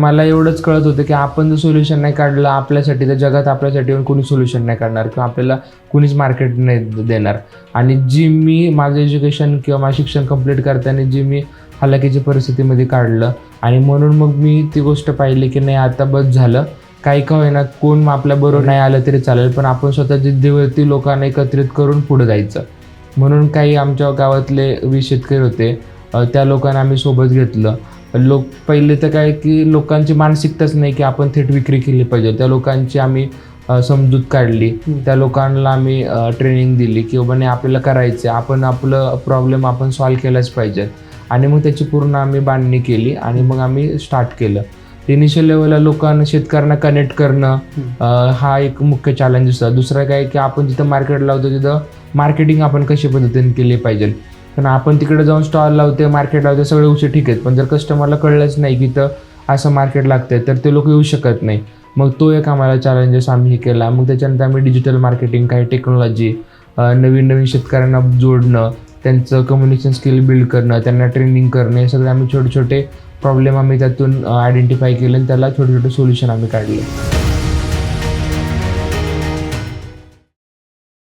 मला एवढंच कळत होतं की आपण जर सोल्युशन नाही काढलं आपल्यासाठी तर जगात आपल्यासाठी येऊन कोणी सोल्युशन नाही काढणार किंवा आपल्याला कुणीच मार्केट नाही देणार. आणि जी मी माझं एज्युकेशन किंवा माझं शिक्षण कंप्लीट करताना जी मी हलाखीच्या परिस्थितीमध्ये काढलं आणि म्हणून मग मी ती गोष्ट पाहिली की नाही आता बस झालं. काही का होईना कोण आपल्या बरोबर नाही आलं तरी चालेल पण आपण स्वतः जिद्दीवरती लोकांना एकत्रित करून पुढे जायचं. म्हणून काही आमच्या गावातले वीस शेतकरी होते. त्या लोकांना आम्ही सोबत घेतलं. लोक पहिले तर काय की लोकांची मानसिकताच नाही की आपण थेट विक्री केली पाहिजे. त्या लोकांची आम्ही समजूत काढली. त्या लोकांना आम्ही ट्रेनिंग दिली की बाबा नाही आपल्याला करायचं आपण आपलं प्रॉब्लेम आपण सॉल्व्ह केलाच पाहिजे. आणि मग त्याची पूर्ण आम्ही बांधणी केली आणि मग आम्ही स्टार्ट केलं. इनिशियल लेवलला लोकांना शेतकऱ्यांना कनेक्ट करणं हा एक मुख्य चॅलेंज असतो दुसरं काय की आपण जिथं मार्केट लावतो तिथं मार्केटिंग आपण कशी पद्धतीने केली पाहिजे. पण आपण तिकडे जाऊन स्टॉल लावते मार्केट लावते सगळे गोष्टी ठीक आहेत. पण जर कस्टमरला कळलंच नाही की तर असं मार्केट लागतंय तर ते लोक येऊ शकत नाही. मग तो एक आम्हाला चॅलेंजेस आम्ही हे केला. मग त्याच्यानंतर आम्ही डिजिटल मार्केटिंग काही टेक्नॉलॉजी नवीन नवीन शेतकऱ्यांना जोडणं त्यांचं कम्युनिकेशन स्किल बिल्ड करणं त्यांना ट्रेनिंग करणं हे सगळे आम्ही छोटे छोटे प्रॉब्लेम आम्ही त्यातून आयडेंटिफाय केले आणि त्याला छोटे छोटे सोल्युशन आम्ही काढले.